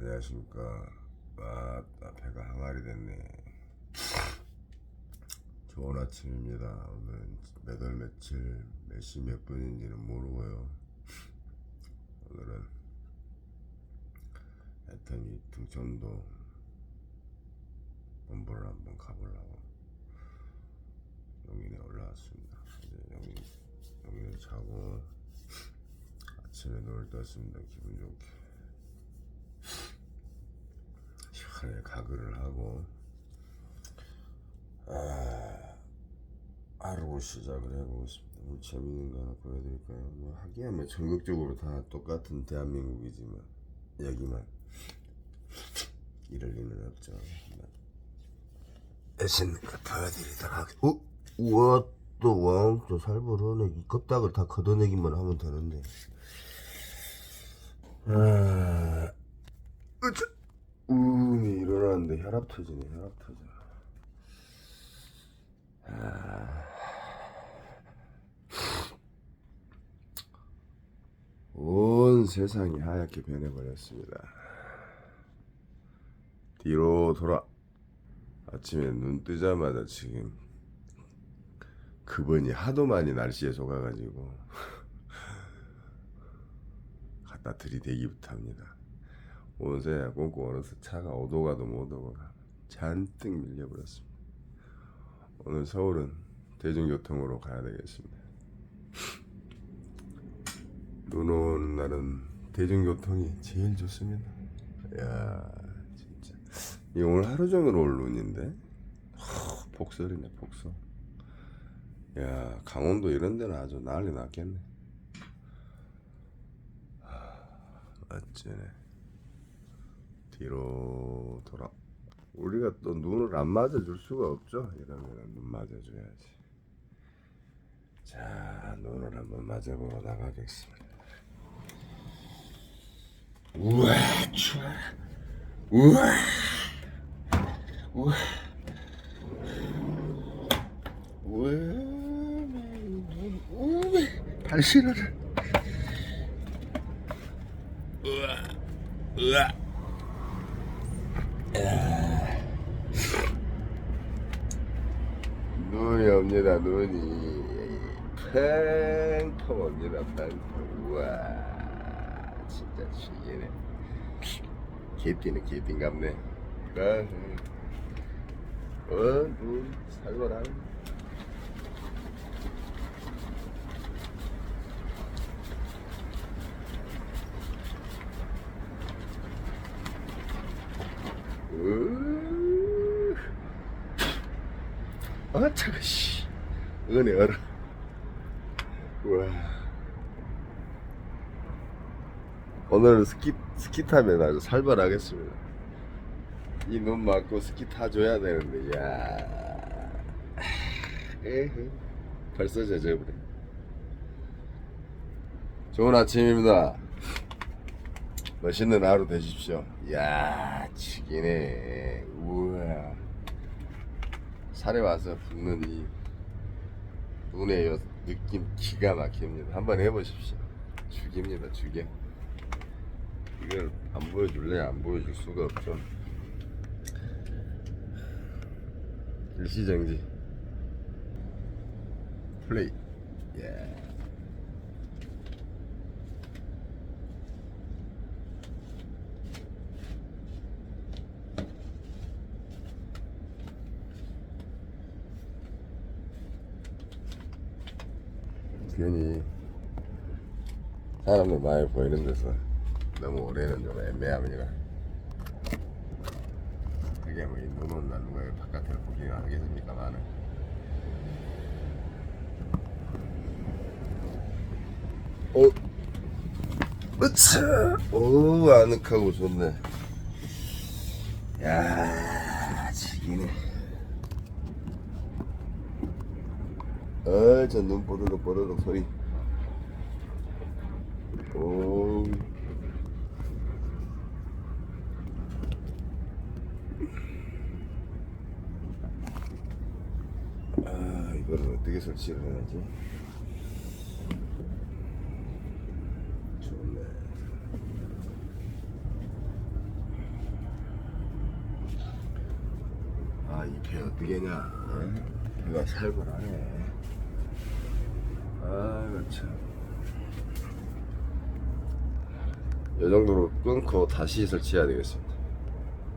안녕하십니까. 아, 나 배가 항아리 됐네. 좋은 아침입니다. 오늘은 몇월 며칠, 몇 시 몇 분인지는 모르고요. 오늘은 애터미 등촌도 본부를 한번 가보려고 용인에 올라왔습니다. 이제 용인, 용인에 자고 아침에 눈을 떴습니다. 기분 좋게. 시원하게 가글을 하고 아, 하루 시작을 해보겠습니다. 오늘 재밌는 거 하나 보여드릴까요? 뭐 하기야 뭐 전국적으로 다 똑같은 대한민국이지만 여기만 이럴 리는 없죠. 맛있는 거 보여드리도록. 어? 우와 또 왕또 살벌하네. 이 껍데기를 다 걷어내기만 하면 되는데. 아, 으쌰. 우음이 일어나는데 혈압 터지네 혈압 터져 아... 온 세상이 하얗게 변해버렸습니다. 뒤로 돌아 아침에 눈 뜨자마자 지금 그분이 하도 많이 날씨에 속아가지고 갖다 들이대기부터 합니다 온새 꽁꽁 얼어서 차가 오도 가도 못 오고 잔뜩 밀려버렸습니다. 오늘 서울은 대중교통으로 가야 되겠습니다. 눈 오는 날은 대중교통이 제일 좋습니다. 야 진짜 이 오늘 하루 종일 올 눈인데 하, 폭설이네 폭설. 야 강원도 이런 데는 아주 난리 났겠네. 하, 어쩌네. 뒤로 돌아. 우리가 또 눈을 안 맞아줄 수가 없죠. 이러면 눈 맞아줘야지. 자, 눈을 한번 맞아보러 나가겠습니다. 우와, 추워. 우와, 우와, 우와, 눈, 우와, 발시를. 우와, 우와. 눈이 옵니다 눈이. 팽팽 옵니다 팽팽 우와 진짜 죽이네. 개띠는 개띠인갑네. 어 눈 살벌하네 아, 차가, 씨. 은혜 얼어. 우와. 오늘 스키, 스키 타면 아주 살벌하겠습니다. 이 눈 맞고 스키 타줘야 되는데, 야 에헤. 벌써 젖어버려. 좋은 아침입니다. 멋있는 하루 되십시오. 야 치기네. 우와. 살에 와서 붙는 이 눈의 요 느낌 기가 막힙니다. 한번 해보십시오. 죽입니다, 죽여. 이걸 안 보여줄래? 안 보여줄 수가 없죠. 일시정지. 플레이. 예. 괜히 사람들 많이 보이는 데서 너무 오래는 좀 애매합니다. 그게 뭐눈 온다 누가 바깥을 보긴 하겠습니까 나는. 어, 으차, 오 아늑하고 좋네. 야, 지기네. 어저눈 뽀르륵 뽀르륵 소리 오 아, 이거를 어떻게 설치를 해야지? 좋네. 아, 이배 어떻게 하냐? 배가 살벌하네. 아유 참이 정도로 끊고 다시 설치해야 되겠습니다